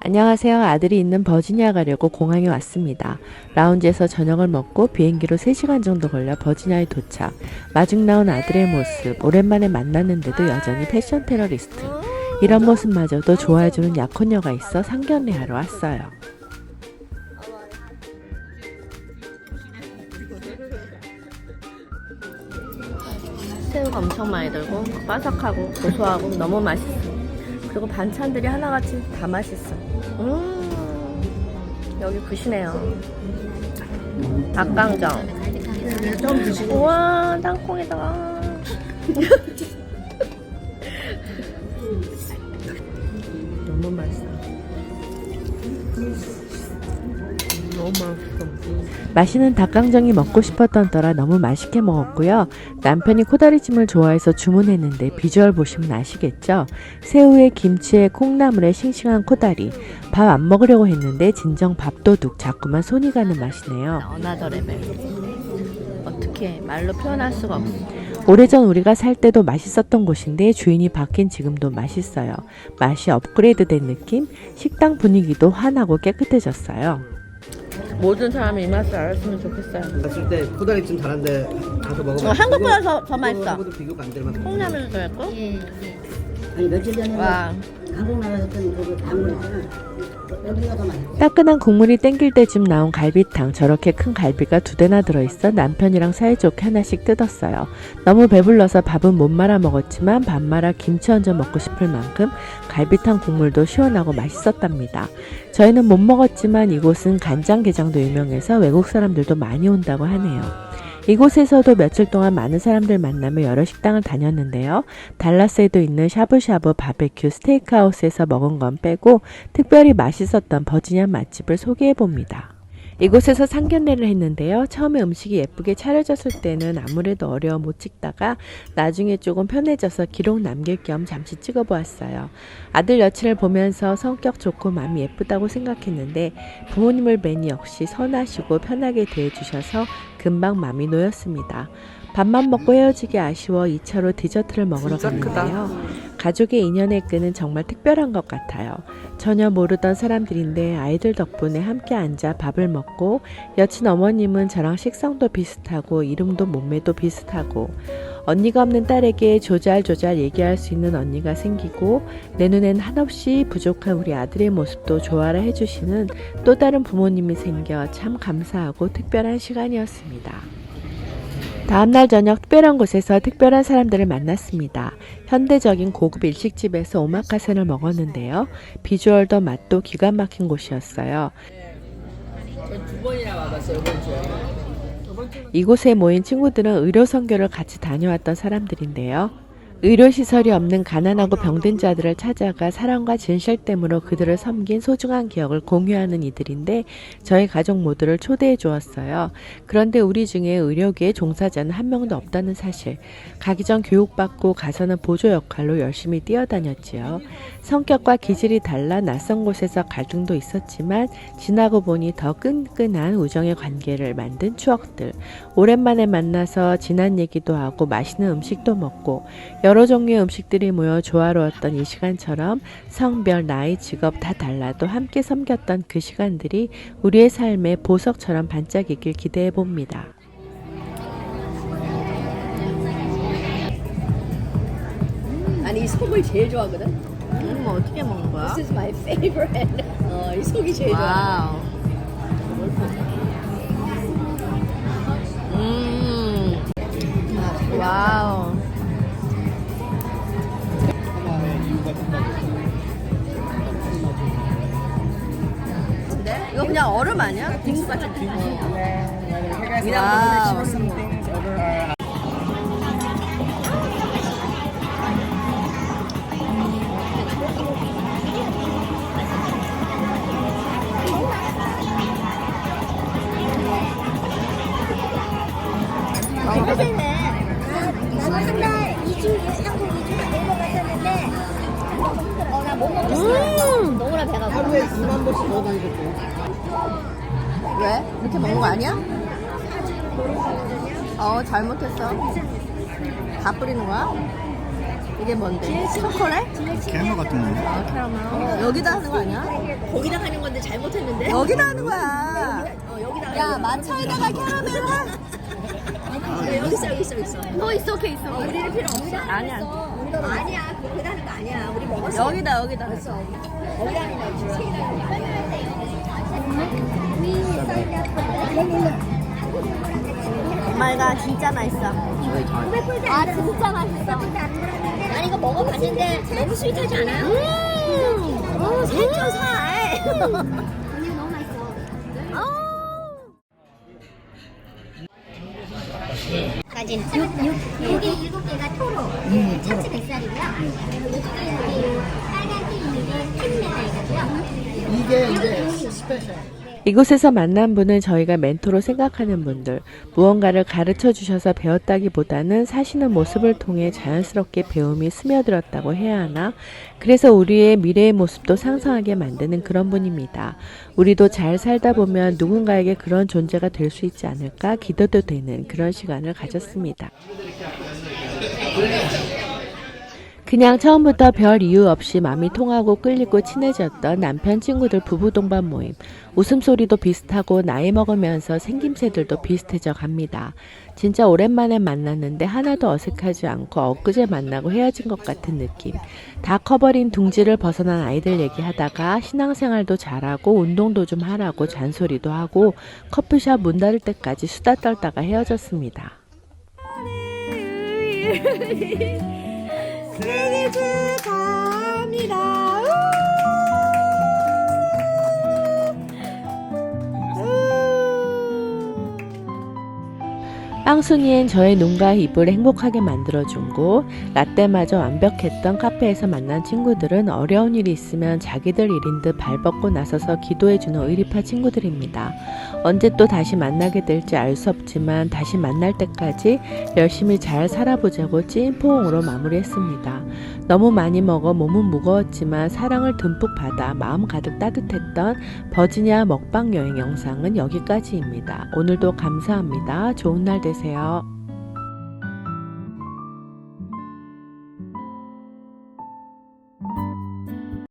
안녕하세요. 아들이 있는 버지니아 가려고 공항에 왔습니다. 라운지에서 저녁을 먹고 비행기로 3시간 정도 걸려 버지니아에 도착. 마중 나온 아들의 모습, 오랜만에 만났는데도 여전히 패션 테러리스트. 이런 모습마저도 좋아해주는 약혼녀가 있어 상견례하러 왔어요. 새우가 엄청 많이 들고 바삭하고 고소하고 너무 맛있어. 그리고 반찬들이 하나같이 다 맛있어. 음, 여기 굿이네요. 닭강정. 좀 드시고 우와, 땅콩에다 맛있는 닭강정이 먹고 싶었던 떠라 너무 맛있게 먹었고요. 남편이 코다리찜을 좋아해서 주문했는데 비주얼 보시면 아시겠죠? 새우에 김치에 콩나물에 싱싱한 코다리. 밥 안 먹으려고 했는데 진정 밥도둑 자꾸만 손이 가는 맛이네요. 어나더 레벨. 어떻게 말로 표현할 수가 없어. 오래전 우리가 살 때도 맛있었던 곳인데 주인이 바뀐 지금도 맛있어요. 맛이 업그레이드 된 느낌? 식당 분위기도 환하고 깨끗해졌어요. 모든 사람이 이 맛을 알았으면 좋겠어요. 갔을 때 코다리찜 잘한데 가서 먹어봐. 어, 한국보다 더- 더 맛있어. 한국하고도 비교가 안 될 만큼. 콩나물도 들었고. 예, 예. 아니 며칠 전에 와. 한국 나가셨던 그 단물 있잖아. 따끈한 국물이 땡길 때쯤 나온 갈비탕 저렇게 큰 갈비가 두 대나 들어있어 남편이랑 사이좋게 하나씩 뜯었어요. 너무 배불러서 밥은 못 말아 먹었지만 밥 말아 김치 얹어 먹고 싶을 만큼 갈비탕 국물도 시원하고 맛있었답니다. 저희는 못 먹었지만 이곳은 간장게장도 유명해서 외국 사람들도 많이 온다고 하네요. 이곳에서도 며칠 동안 많은 사람들 만나며 여러 식당을 다녔는데요. 달라스에도 있는 샤브샤브 바베큐 스테이크하우스에서 먹은 건 빼고 특별히 맛있었던 버지니아 맛집을 소개해 봅니다. 이곳에서 상견례를 했는데요. 처음에 음식이 예쁘게 차려졌을 때는 아무래도 어려워 못 찍다가 나중에 조금 편해져서 기록 남길 겸 잠시 찍어 보았어요. 아들 여친을 보면서 성격 좋고 마음이 예쁘다고 생각했는데 부모님을 뵈니 역시 선하시고 편하게 대해주셔서 금방 마음이 놓였습니다. 밥만 먹고 헤어지기 아쉬워 2차로 디저트를 먹으러 갔는데요. 가족의 인연의 끈은 정말 특별한 것 같아요. 전혀 모르던 사람들인데 아이들 덕분에 함께 앉아 밥을 먹고 여친 어머님은 저랑 식성도 비슷하고 이름도 몸매도 비슷하고 언니가 없는 딸에게 조잘조잘 얘기할 수 있는 언니가 생기고 내 눈엔 한없이 부족한 우리 아들의 모습도 좋아라 해주시는 또 다른 부모님이 생겨 참 감사하고 특별한 시간이었습니다. 다음날 저녁 특별한 곳에서 특별한 사람들을 만났습니다. 현대적인 고급 일식집에서 오마카세를 먹었는데요. 비주얼도 맛도 기가 막힌 곳이었어요. 이곳에 모인 친구들은 의료 선교를 같이 다녀왔던 사람들인데요. 의료시설이 없는 가난하고 병든 자들을 찾아가 사랑과 진실됨으로 그들을 섬긴 소중한 기억을 공유하는 이들인데 저희 가족 모두를 초대해 주었어요. 그런데 우리 중에 의료계의 종사자는 한 명도 없다는 사실. 가기 전 교육받고 가서는 보조 역할로 열심히 뛰어다녔지요. 성격과 기질이 달라 낯선 곳에서 갈등도 있었지만 지나고 보니 더 끈끈한 우정의 관계를 만든 추억들. 오랜만에 만나서 지난 얘기도 하고 맛있는 음식도 먹고 여러 종류의 음식들이 모여 조화로웠던 이 시간처럼 성별, 나이, 직업 다 달라도 함께 섬겼던 그 시간들이 우리의 삶에 보석처럼 반짝이길 기대해 봅니다. 아니 이 속을 제일 좋아하거든. 음, 어떻게 먹는 거야? This is my favorite. 어, 이 속이 제일 좋아. 와우. 음. 와우. 이거 그냥 얼음 아니야? 빙수 같은 빙수. 와우. 하루에 2만 번씩 넣어 다니겠대. 왜? 이렇게 먹는 거 아니야? 어, 잘못했어. 다 뿌리는 거야? 이게 뭔데? 초콜릿? 캐러멜 같은 건데? 아 캐러멜. 여기다 하는 거 아니야? 거기다 하는 건데 잘못했는데. 여기다 하는 거야. 어, 여기다. 야 마차에다가 캐러멜을 여기 있어 여기 있어 여기 있어. 너 있어, 걔 있어. 어, 우리는 필요 없어. 아니야. 아니야 거기다 하는 거 아니야. 우리 먹었어. 여기다 여기다. 거기다 하는 거 없지. 책이다 하는 거 아니야. 엄마가 진짜 맛있어. 아 진짜 맛있어. 아니 이거 먹어봤는데 너무 스윗하지 않아요? 음. 어, 살쪄 살. 까진 여기 일곱 개가 토로, 그 참치 백살이고요. 여기 여기 빨간 티 있는 게 캔메달이고요. 이게 이제 스페셜. 이곳에서 만난 분은 저희가 멘토로 생각하는 분들, 무언가를 가르쳐 주셔서 배웠다기보다는 사시는 모습을 통해 자연스럽게 배움이 스며들었다고 해야 하나? 그래서 우리의 미래의 모습도 상상하게 만드는 그런 분입니다. 우리도 잘 살다 보면 누군가에게 그런 존재가 될 수 있지 않을까 기도도 되는 그런 시간을 가졌습니다. 그냥 처음부터 별 이유 없이 마음이 통하고 끌리고 친해졌던 남편 친구들 부부 동반 모임. 웃음소리도 비슷하고 나이 먹으면서 생김새들도 비슷해져 갑니다. 진짜 오랜만에 만났는데 하나도 어색하지 않고 엊그제 만나고 헤어진 것 같은 느낌. 다 커버린 둥지를 벗어난 아이들 얘기하다가 신앙생활도 잘하고 운동도 좀 하라고 잔소리도 하고 커피숍 문 닫을 때까지 수다 떨다가 헤어졌습니다. 생일 축하합니다. 빵순이엔 저의 눈과 입을 행복하게 만들어준 곳, 라떼마저 완벽했던 카페에서 만난 친구들은 어려운 일이 있으면 자기들 일인 듯 발벗고 나서서 기도해주는 의리파 친구들입니다. 언제 또 다시 만나게 될지 알 수 없지만 다시 만날 때까지 열심히 잘 살아보자고 찐 포옹으로 마무리했습니다. 너무 많이 먹어 몸은 무거웠지만 사랑을 듬뿍 받아 마음 가득 따뜻했던 버지니아 먹방 여행 영상은 여기까지입니다. 오늘도 감사합니다. 좋은 날 되 세요.